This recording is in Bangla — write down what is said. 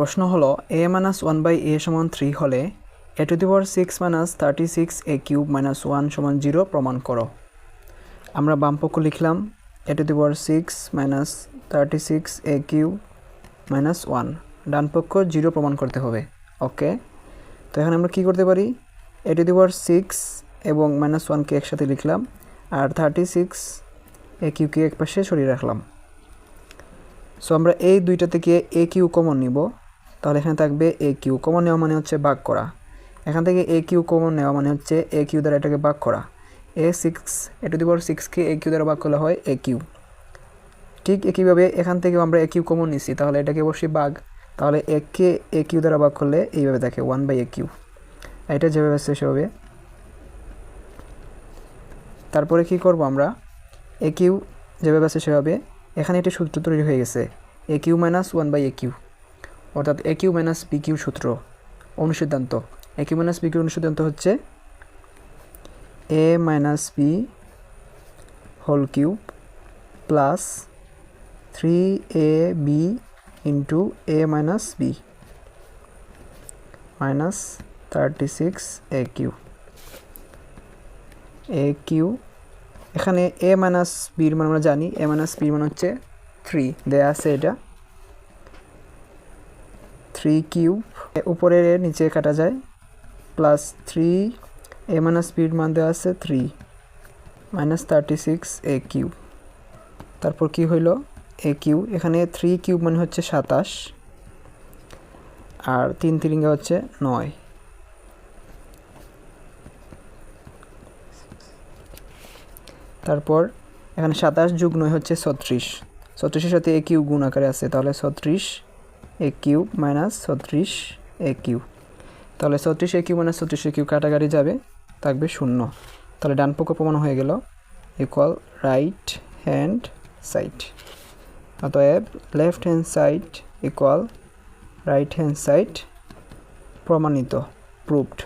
প্রশ্ন হলো a minus one by a সমান থ্রি হলে a to the power six minus thirty six a cube minus one সমান জিরো প্রমাণ করো। আমরা বামপক্ষ লিখলাম a to the power six minus thirty six a cube minus one ডান পক্ষ জিরো প্রমাণ করতে হবে। ওকে? তো এখানে আমরা কী করতে পারি? A to the power six এবং মাইনাস ওয়ানকে একসাথে লিখলাম আর থার্টি সিক্স এ কিউকে এক পাশে সরিয়ে রাখলাম। সো আমরা এই দুইটা থেকে এ কিউ কমন নিব। তাহলে এখানে থাকবে এ কিউ কমন নেওয়া মানে হচ্ছে ভাগ করা। এখান থেকে এ কিউ কমন নেওয়া মানে হচ্ছে এ কিউ দ্বারা এটাকে ভাগ করা। A six a to the power সিক্সকে a cube দ্বারা ভাগ করা হয় এ কিউ ঠিক একইভাবে এখান থেকেও আমরা এ কিউ কমন নিচ্ছি তাহলে এটাকে অবশ্যই ভাগ। তাহলে এককে এ কিউ দ্বারা ভাগ করলে এইভাবে দেখে ওয়ান বাই এ কিউ এটা যেভাবে আছে সেভাবে। তারপরে কি করব আমরা? এ কিউ যেভাবে আছে সেভাবে। এখানে একটি সূত্র তৈরি হয়ে গেছে। A cube minus one by a cube অর্থাৎ a cube minus b cube সূত্র অনুসিদ্ধান্ত। A cube minus b cube অনুসিদ্ধান্ত হচ্ছে a minus b whole cube plus three a b into a minus b minus thirty six a cube a cube এখানে এ মাইনাস বির মান আমরা জানি এ মাইনাস বির মান হচ্ছে থ্রি দেয়া আছে এটা। থ্রি কিউব উপরে নিচে কাটা যায় প্লাস থ্রি এ মাইনাস বির মান দেওয়া আছে three minus thirty six a cube তারপর কি হইল? এ কিউ এখানে থ্রি কিউব মানে হচ্ছে সাতাশ, আর তিন তিরিঙ্গা হচ্ছে নয়। তারপর এখানে সাতাশ যুগ নয় হচ্ছে ছত্রিশ, ছত্রিশের সাথে এ কিউ গুণ আকারে আছে, তাহলে ছত্রিশ এ কিউব মাইনাস ছত্রিশ এ কিউ তাহলে ছত্রিশ এ কিউ মাইনাস ছত্রিশ এ কিউ কাটাকাটি যাবে, থাকবে শূন্য। তাহলে ডান পক্ষ প্রমাণ হয়ে গেল। ইকুয়াল রাইট হ্যান্ড সাইড অতএব left hand side equal right hand side প্রমাণিত প্রুভড